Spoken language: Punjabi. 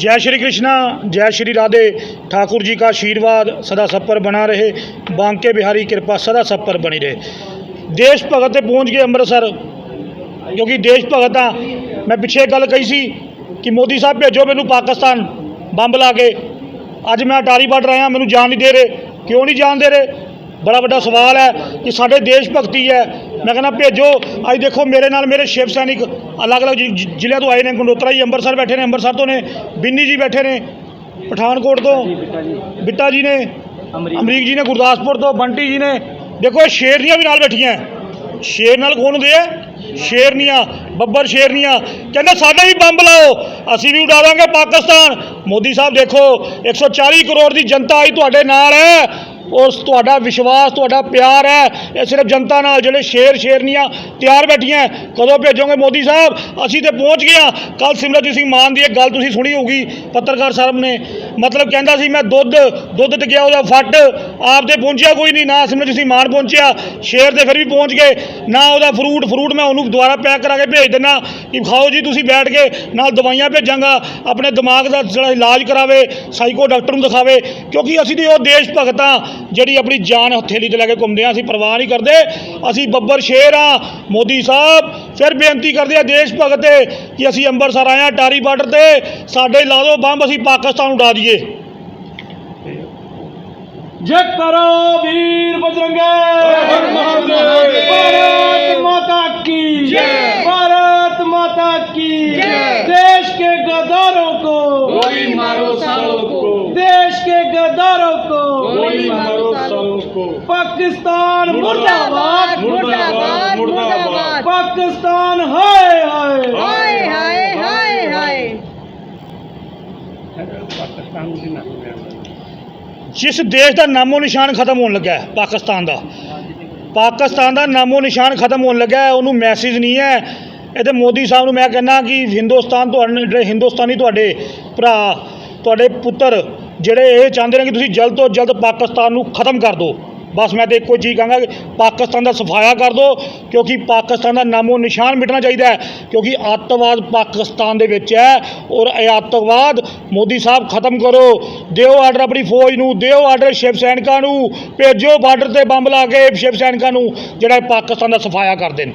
जय श्री कृष्णा जय श्री राधे ठाकुर जी का आशीर्वाद सदा सब पर बना रहे बांके बिहारी कृपा सदा सब पर बनी रहे ਦੇਸ਼ ਭਗਤ ਤੇ ਪਹੁੰਚ ਗਏ ਅੰਮ੍ਰਿਤਸਰ ਕਿਉਂਕਿ ਦੇਸ਼ ਭਗਤ ਆ ਮੈਂ ਪਿੱਛੇ ਗੱਲ ਕਹੀ ਸੀ ਕਿ ਮੋਦੀ ਸਾਹਿਬ ਭੇਜੋ ਮੈਨੂੰ ਪਾਕਿਸਤਾਨ ਬੰਬ ਲਾ ਕੇ ਅੱਜ ਮੈਂ ਅਟਾਰੀ ਬਾਰਡਰ ਆਇਆ ਮੈਨੂੰ ਜਾਣ ਨਹੀਂ ਦੇ ਰਹੇ ਕਿਉਂ ਨਹੀਂ ਜਾਣ ਦੇ ਰਹੇ ਬੜਾ ਵੱਡਾ ਸਵਾਲ ਹੈ ਕਿ ਸਾਡੇ ਦੇਸ਼ ਭਗਤੀ ਹੈ। ਮੈਂ ਕਹਿੰਦਾ, ਭੇਜੋ। ਅੱਜ ਦੇਖੋ, ਮੇਰੇ ਨਾਲ ਮੇਰੇ ਸ਼ਿਵ ਸੈਨਿਕ ਅਲੱਗ-ਅਲੱਗ ਜ਼ਿਲ੍ਹਿਆਂ ਤੋਂ ਆਏ ਨੇ ਗੰਡੋਤਰਾ ਜੀ, ਅੰਮ੍ਰਿਤਸਰ ਬੈਠੇ ਨੇ, ਅੰਮ੍ਰਿਤਸਰ ਤੋਂ ਨੇ, ਬਿੰਨੀ ਜੀ ਬੈਠੇ ਨੇ, ਪਠਾਨਕੋਟ ਤੋਂ, ਬਿੱਟਾ ਜੀ ਨੇ, ਅਮਰੀਕ ਜੀ ਨੇ, ਗੁਰਦਾਸਪੁਰ ਤੋਂ, ਬੰਟੀ ਜੀ ਨੇ। ਦੇਖੋ, ਇਹ ਸ਼ੇਰਨੀਆਂ ਵੀ ਨਾਲ ਬੈਠੀਆਂ। ਸ਼ੇਰ ਨਾਲ ਕੌਣ ਹੁੰਦੇ ਆ? ਸ਼ੇਰਨੀਆਂ, ਬੱਬਰ ਸ਼ੇਰਨੀਆਂ। ਕਹਿੰਦੇ, ਸਾਡੇ ਵੀ ਬੰਬ ਲਾਓ, ਅਸੀਂ ਵੀ ਉਡਾ ਦਾਂਗੇ ਪਾਕਿਸਤਾਨ। ਮੋਦੀ ਸਾਹਿਬ, ਦੇਖੋ 140 ਕਰੋੜ ਦੀ ਜਨਤਾ ਅੱਜ ਤੁਹਾਡੇ ਨਾਲ ਹੈ। ਉਸ ਤੁਹਾਡਾ ਵਿਸ਼ਵਾਸ, ਤੁਹਾਡਾ ਪਿਆਰ ਹੈ। ਇਹ ਸਿਰਫ ਜਨਤਾ ਨਾਲ ਜਿਹੜੇ ਸ਼ੇਰ ਸ਼ੇਰਨੀਆਂ ਤਿਆਰ ਬੈਠੀਆਂ ਕਦੋਂ ਭੇਜੋਗੇ ਮੋਦੀ ਸਾਹਿਬ? ਅਸੀਂ ਤੇ ਪਹੁੰਚ ਗਏ ਹਾਂ। ਕੱਲ ਸਿਮਰਜੀਤ ਸਿੰਘ ਮਾਨ ਦੀ ਇੱਕ ਗੱਲ ਤੁਸੀਂ ਸੁਣੀ ਹੋਊਗੀ, ਪੱਤਰਕਾਰ ਸਾਹਿਬ ਨੇ। ਮਤਲਬ ਕਹਿੰਦਾ ਸੀ, ਮੈਂ ਦੁੱਧ ਦੁੱਧ ਤੇ ਗਿਆ ਉਹਦਾ ਫੱਟ। ਆਪ ਤੇ ਪਹੁੰਚਿਆ ਕੋਈ ਨਹੀਂ, ਨਾ ਸਿਮਰਜੀਤ ਸਿੰਘ ਮਾਨ ਪਹੁੰਚਿਆ। ਸ਼ੇਰ ਤੇ ਫਿਰ ਵੀ ਪਹੁੰਚ ਗਏ। ਨਾ ਉਹਦਾ ਫਰੂਟ ਫਰੂਟ ਮੈਂ ਉਹਨੂੰ ਦੁਬਾਰਾ ਪੈਕ ਕਰਾ ਕੇ ਭੇਜ ਦਿੰਦਾ ਕਿ ਖਾਓ ਜੀ, ਤੁਸੀਂ ਬੈਠ ਕੇ ਨਾਲ ਦਵਾਈਆਂ ਭੇਜਾਂਗਾ। ਆਪਣੇ ਦਿਮਾਗ ਦਾ ਜਿਹੜਾ ਇਲਾਜ ਕਰਾਵੇ ਸਾਈਕੋ ਡਾਕਟਰ ਨੂੰ ਦਿਖਾਵੇ। ਕਿਉਂਕਿ ਅਸੀਂ ਤੇ ਉਹ ਦੇਸ਼ ਭਗਤਾਂ ਜਿਹੜੀ ਆਪਣੀ ਜਾਨ ਹਥੇਲੀ ਤੇ ਲੈ ਕੇ ਘੁੰਮਦੇ ਆ, ਅਸੀਂ ਪਰਵਾਹ ਨਹੀਂ ਕਰਦੇ। ਅਸੀਂ ਬੱਬਰ ਸ਼ੇਰ ਆ, ਮੋਦੀ ਸਾਹਿਬ। ਫਿਰ ਬੇਨਤੀ ਕਰਦੇ ਆ ਦੇਸ਼ ਭਗਤ ਤੇ ਕਿ ਅਸੀਂ ਅੰਮ੍ਰਿਤਸਰ ਆਏ ਆਇਆ ਟਾਰੀ ਬਾਰਡਰ ਤੇ। ਸਾਡੇ ਲਾ ਦਿਓ ਬੰਬ ਅਸੀਂ ਪਾਕਿਸਤਾਨ ਉਡਾ ਦਈਏ। ਜੈ ਕਰੋ ਵੀਰ ਬਜਰੰਗੇ। गदारों को। गोली मारो सालों को। देश के गदारों को। गोली मारो सालों को। पाकिस्तान मुर्दाबाद मुर्दाबाद। मुर्दाबाद पाकिस्तान हाय हाय। हाय हाय हाय हाय। जिस देश का नामो निशान खत्म होने लगा पाकिस्तान का पाकिस्तान का नामो निशान खत्म होने लगा उन्होंने मैसेज नहीं है। ਇਹਦੇ ਮੋਦੀ ਸਾਹਿਬ ਨੂੰ ਮੈਂ ਕਹਿੰਦਾ ਕਿ ਹਿੰਦੁਸਤਾਨ ਤੁਹਾਡੇ ਜਿਹੜੇ ਹਿੰਦੁਸਤਾਨੀ ਤੁਹਾਡੇ ਭਰਾ, ਤੁਹਾਡੇ ਪੁੱਤਰ ਜਿਹੜੇ ਇਹ ਚਾਹੁੰਦੇ ਨੇ ਕਿ ਤੁਸੀਂ ਜਲਦ ਤੋਂ ਜਲਦ ਪਾਕਿਸਤਾਨ ਨੂੰ ਖਤਮ ਕਰ ਦਿਓ। ਬਸ ਮੈਂ ਤੇ ਇੱਕੋ ਚੀਜ਼ ਕਹਾਂਗਾ ਕਿ ਪਾਕਿਸਤਾਨ ਦਾ ਸਫਾਇਆ ਕਰ ਦਿਓ, ਕਿਉਂਕਿ ਪਾਕਿਸਤਾਨ ਦਾ ਨਾਮੋ ਨਿਸ਼ਾਨ ਮਿਟਣਾ ਚਾਹੀਦਾ ਹੈ, ਕਿਉਂਕਿ ਅੱਤਵਾਦ ਪਾਕਿਸਤਾਨ ਦੇ ਵਿੱਚ ਹੈ ਔਰ ਇਹ ਅੱਤਵਾਦ ਮੋਦੀ ਸਾਹਿਬ ਖਤਮ ਕਰੋ। ਦਿਓ ਆਰਡਰ ਆਪਣੀ ਫੌਜ ਨੂੰ, ਦਿਓ ਆਰਡਰ ਸ਼ਿਵ ਸੈਨਿਕਾਂ ਨੂੰ, ਭੇਜੋ ਬਾਰਡਰ ਤੇ ਬੰਬ ਲਾ ਕੇ ਸ਼ਿਵ ਸੈਨਿਕਾਂ ਨੂੰ, ਜਿਹੜਾ ਪਾਕਿਸਤਾਨ ਦਾ ਸਫਾਇਆ ਕਰ ਦੇਣ